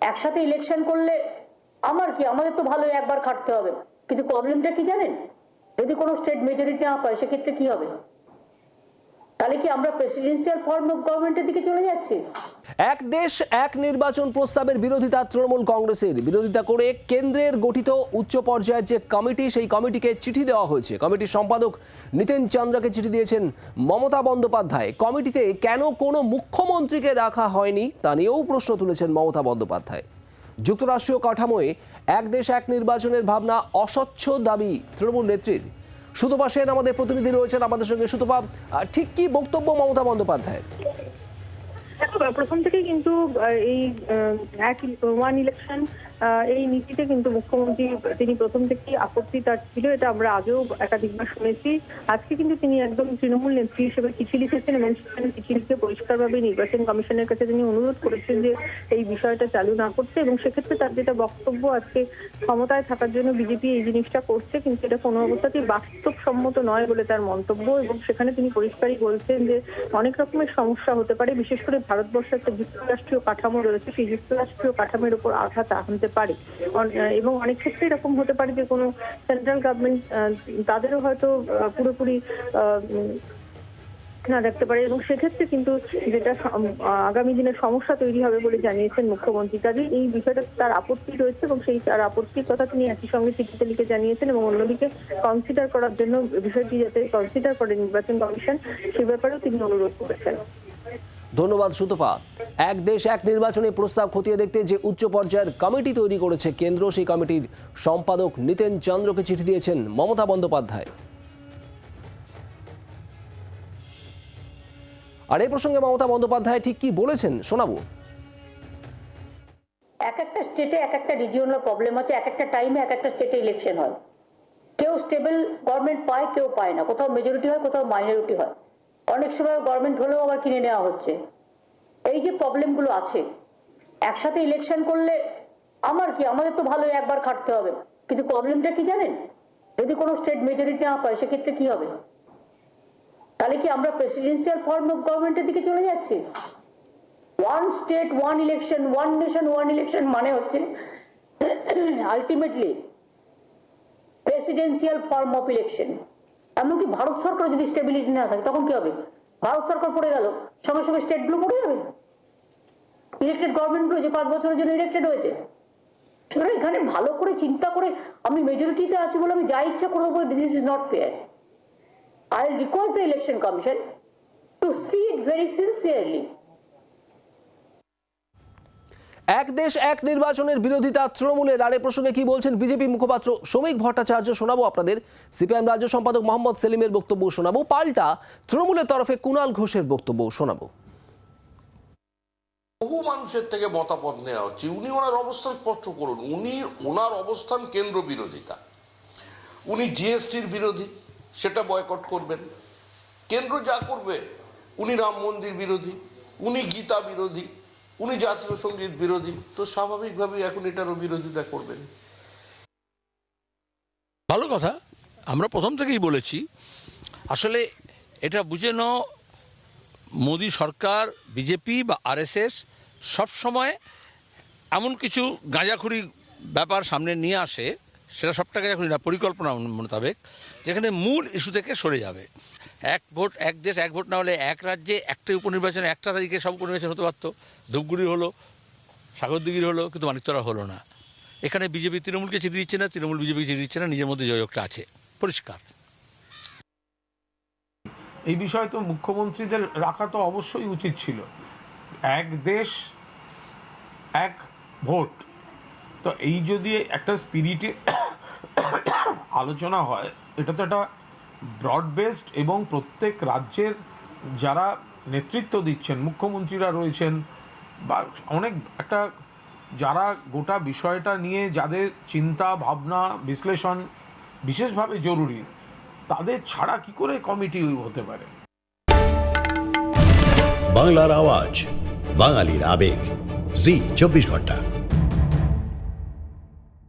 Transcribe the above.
একসাথে ইলেকশন করলে আমার কি? আমাদের তো ভালো একবার খাটতে হবে। কিন্তু প্রবলেমটা কি জানেন? যদি কোনো স্টেট মেজরিটি না পায়, সেক্ষেত্রে কি হবে? তাহলে কি আমরা প্রেসিডেন্সিয়াল ফর্ম অফ গভর্নমেন্টের দিকে চলে যাচ্ছি? এক দেশ, এক নির্বাচন প্রস্তাবের বিরোধিতা তৃণমূল কংগ্রেসের। বিরোধিতা করে কেন্দ্রের গঠিত উচ্চ পর্যায়ের যে কমিটি, সেই কমিটিকে চিঠি দেওয়া হয়েছে। কমিটির সম্পাদক নিতেন চন্দ্রাকে চিঠি দিয়েছেন মমতা বন্দ্যোপাধ্যায়। কমিটিতে কেন কোনো মুখ্যমন্ত্রীকে রাখা হয়নি, তা নিয়েও প্রশ্ন তুলেছেন মমতা বন্দ্যোপাধ্যায়। যুক্তরাষ্ট্রীয় কাঠামোয় এক দেশ, এক নির্বাচনের ভাবনা অস্বচ্ছ দাবি তৃণমূল নেত্রীর। সুতপা সেন আমাদের প্রতিনিধি রয়েছেন আমাদের সঙ্গে। সুতপা ঠিক কি বক্তব্য মমতা বন্দ্যোপাধ্যায়ের? দেখো প্রথম থেকেই কিন্তু এই এক ওয়ান ইলেকশন এই নীতিতে কিন্তু মুখ্যমন্ত্রী, তিনি প্রথম থেকেই আপত্তি তার ছিল, এটা আমরা আগেও একাধিকবার শুনেছি। আজকে কিন্তু তিনি একদম তৃণমূল নেত্রী হিসেবে চিঠি লিখেছেন এবং সেখানে পরিষ্কারভাবে নির্বাচন কমিশনের কাছে তিনি অনুরোধ করেছেন যে এই বিষয়টা চালু না করতে এবং সেক্ষেত্রে তার যেটা বক্তব্য আজকে ক্ষমতায় থাকার জন্য বিজেপি এই জিনিসটা করছে, কিন্তু এটা কোনো অবস্থাতেই বাস্তবসম্মত নয় বলে তার মন্তব্য এবং সেখানে তিনি পরিষ্কারই বলছেন যে অনেক রকমের সমস্যা হতে পারে, বিশেষ করে ভারতবর্ষে একটা যুক্তরাষ্ট্রীয় কাঠামো রয়েছে, সেই যুক্তরাষ্ট্রীয় কাঠামোর উপর আঘাত আনতে পারে। এবং অনেক ক্ষেত্রে এরকম হতে পারে যে কোনো সেন্ট্রাল গভর্নমেন্ট তাদেরও হয়তো পুরোপুরি না দেখতে পারে। এবং সেক্ষেত্রে কিন্তু যেটা আগামী দিনে সমস্যা তৈরি হবে বলে জানিয়েছেন মুখ্যমন্ত্রী। কাজে এই বিষয়টা তার আপত্তি রয়েছে এবং সেই তার আপত্তির কথা তিনি একই সঙ্গে চিঠিতে লিখে জানিয়েছেন এবং অন্যদিকে কনসিডার করার জন্য বিষয়টি যাতে কনসিডার করে নির্বাচন কমিশন, সে ব্যাপারেও তিনি অনুরোধ করেছেন। ধন্যবাদ সুতপা। এক দেশ এক নির্বাচনে প্রস্তাব খতিয়ে দেখতে যে উচ্চ পর্যায়ের কমিটি তৈরি করেছে কেন্দ্র, সেই কমিটির সম্পাদক নিতেন চন্দ্রকে চিঠি দিয়েছেন মমতা বন্দ্যোপাধ্যায়। আর এই প্রসঙ্গে মমতা বন্দ্যোপাধ্যায় ঠিক কি বলেছেন শোনাবো। এক একটা স্টেটে এক একটা রিজিওনাল প্রবলেম আছে, এক একটা টাইমে এক একটা স্টেটে ইলেকশন হয়। কেউ স্টেবল গভর্নমেন্ট পায়, কেউ পায় না। কোথাও মেজরিটি হয়, কোথাও মাইনরিটি হয়। অনেক সময় গভর্নমেন্ট হলেও আবার কিনে নেওয়া হচ্ছে। এই যে প্রবলেমগুলো আছে, একসাথে ইলেকশন করলে আমার কি, আমাদের তো ভালো একবার খাটতে হবে। কিন্তু প্রবলেমটা কি জানেন? যদি কোনো স্টেট মেজরিটি না পায়, সেক্ষেত্রে কি হবে? তাহলে কি আমরা প্রেসিডেন্সিয়াল ফর্ম অফ গভর্নমেন্টের দিকে চলে যাচ্ছি? One state one election one nation one election মানে হচ্ছে ultimately presidential form of election এমনকি ভারত সরকার যদি স্টেবিলিটি না থাকে, তখন কি হবে? ভারত সরকার পড়ে গেল, সঙ্গে সঙ্গে স্টেটগুলো পড়ে যাবে। ইলেক্টেড গভর্নমেন্টগুলো যে পাঁচ বছরের জন্য ইলেকটেড হয়েছে। এখানে ভালো করে চিন্তা করে আমি মেজরিটিতে আছি বলে আমি যা ইচ্ছা করে দেবো this is not fair I request the election commission to see it very sincerely এক দেশ, এক নির্বাচনের বিরোধিতা, তৃণমূলের আর প্রসঙ্গে কি বলছেন বিজেপি মুখপাত্র শ্রমিক ভট্টাচার্য শোনাবো আপনাদের। সিপিআইএম রাজ্য সম্পাদক মোহাম্মদ সেলিমের বক্তব্য শোনাবো। পাল্টা তৃণমূলের তরফে কুণাল ঘোষের বক্তব্য শোনাবো। বহু মানুষের থেকে মতামত নেওয়া হচ্ছে। উনি ওনার অবস্থান স্পষ্ট করুন। উনি ওনার অবস্থান কেন্দ্র বিরোধিতা। উনি জিএসটির বিরোধী, সেটা বয়কট করবেন। কেন্দ্র যা করবে, উনি রাম মন্দির বিরোধী, উনি গীতা বিরোধী উনি জাতীয় সংগীত বিরোধী, তো স্বাভাবিকভাবেই এখন এটারও বিরোধিতা করবেন। ভালো কথা। আমরা প্রথম থেকেই বলেছি, আসলে এটা বুঝে নাও, মোদী সরকার, বিজেপি বা আরএসএস সবসময় এমন কিছু গাঁজাখুরি ব্যাপার সামনে নিয়ে আসে, সেটা সবটাকে এখন পরিকল্পনা মোতাবেক, যেখানে মূল ইস্যু থেকে সরে যাবে। এক ভোট, এক দেশ, এক ভোট না হলে এক রাজ্যে একটা উপনির্বাচনে একটা তারিখে সব উপনির্বাচন হতে পারতো। ধূপগুড়ি হলো, সাগরদিঘির হলো, কিন্তু মানিকতলা হলো না। এখানে বিজেপি তৃণমূলকে চিঠি দিচ্ছে না, তৃণমূল বিজেপি চিঠি দিচ্ছে না, নিজের মধ্যে জয়কটা আছে। পরিষ্কার। এই বিষয়ে তো মুখ্যমন্ত্রীদের রাখা তো অবশ্যই উচিত ছিল। এক দেশ, এক ভোট। তো এই যদি একটা স্পিরিটে আলোচনা হয়, এটা তো একটা ব্রড বেসড এবং প্রত্যেক রাজ্যের যারা নেতৃত্ব দিচ্ছেন, মুখ্যমন্ত্রীরা রয়েছেন বা অনেক একটা যারা গোটা বিষয়টা নিয়ে যাদের চিন্তা, ভাবনা, বিশ্লেষণ বিশেষভাবে জরুরি, তাদের ছাড়া কি করে কমিটি হতে পারে? বাংলার আওয়াজ, বাঙালির আবেগ, জি, চব্বিশ ঘণ্টা।